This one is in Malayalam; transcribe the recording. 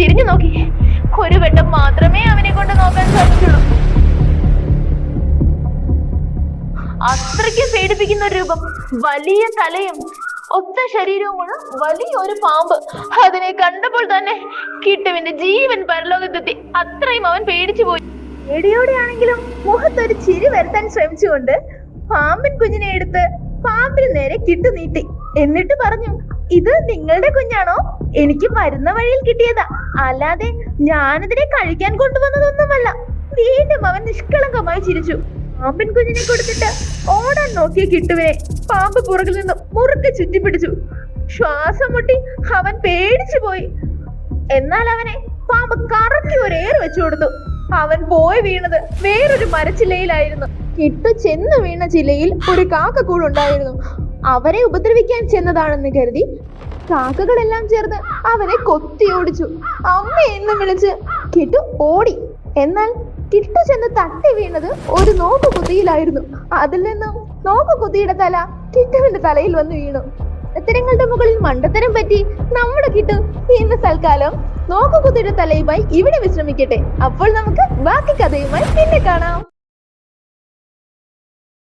തിരിഞ്ഞു നോക്കി. ഒരു വെട്ടം മാത്രമേ അവനെ കൊണ്ട് നോക്കാൻ സാധിച്ചുള്ളൂ. അത്രയ്ക്ക് പേടിപ്പിക്കുന്ന രൂപം വലിയ തലയും ഒത്ത ശരീരവുമുള്ള വലിയൊരു പാമ്പ്. അതിനെ കണ്ടപ്പോൾ തന്നെ കിട്ടുവിന്റെ ജീവൻ പരലോകത്തെത്തി. അത്രയും അവൻ പേടിച്ചു പോയി. പേടിയോടെയാണെങ്കിലും മുഖത്തൊരു ചിരി വരുത്താൻ ശ്രമിച്ചുകൊണ്ട് പാമ്പൻ കുഞ്ഞിനെ എടുത്ത് പാമ്പിന് നേരെ കിട്ടു നീട്ടി. എന്നിട്ട് പറഞ്ഞു ഇത് നിങ്ങളുടെ കുഞ്ഞാണോ? എനിക്ക് വരുന്ന വഴിയിൽ കിട്ടിയതാ. അല്ലാതെ ഞാനതിനെ കഴിക്കാൻ കൊണ്ടുവന്നതൊന്നുമല്ല. വീണ്ടും അവൻ നിഷ്കളങ്കമായി ചിരിച്ചു. പാമ്പൻ കുഞ്ഞിനെ കൊടുത്തിട്ട് ഓടാൻ നോക്കിയ കിട്ടുവിനെ പാമ്പ് പുറകിൽ നിന്ന് മുറുക്കെ ചുറ്റിപ്പിടിച്ചു. ശ്വാസം മുട്ടി അവൻ പേടിച്ചു പോയി. എന്നാൽ അവനെ പാമ്പ് കറക്കി ഒരു ഏറ് വെച്ചു കൊടുത്തു. അവൻ പോയി വീണത് വേറൊരു മരച്ചില്ലയിലായിരുന്നു. കിട്ടു ചെന്ന് വീണ ചില്ലയിൽ ഒരു കാക്കക്കൂടുണ്ടായിരുന്നു അവരെ ഉപദ്രവിക്കാൻ ചെന്നതാണെന്ന് കരുതി കാക്കകളെല്ലാം ചേർന്ന് അവരെ കൊത്തി ഓടിച്ചു. അമ്മ എന്ന് വിളിച്ച് കിട്ടു ഓടി. എന്നാൽ കിട്ടു ചെന്ന് തട്ടി വീണത് ഒരു നോക്കുകുത്തിയിലായിരുന്നു അതിൽ നിന്നും നോക്കുകുത്തിയുടെ തല കിട്ടുവിന്റെ തലയിൽ വന്ന് വീണു. ഉത്തരങ്ങളുടെ മുകളിൽ മണ്ടത്തരം പറ്റി നമ്മുടെ കിട്ടു ഇന്ന് തൽക്കാലം നോക്കുകുത്തിയുടെ തലയുമായി ഇവിടെ വിശ്രമിക്കട്ടെ. അപ്പോൾ നമുക്ക് ബാക്കി കഥയുമായി പിന്നെ കാണാം.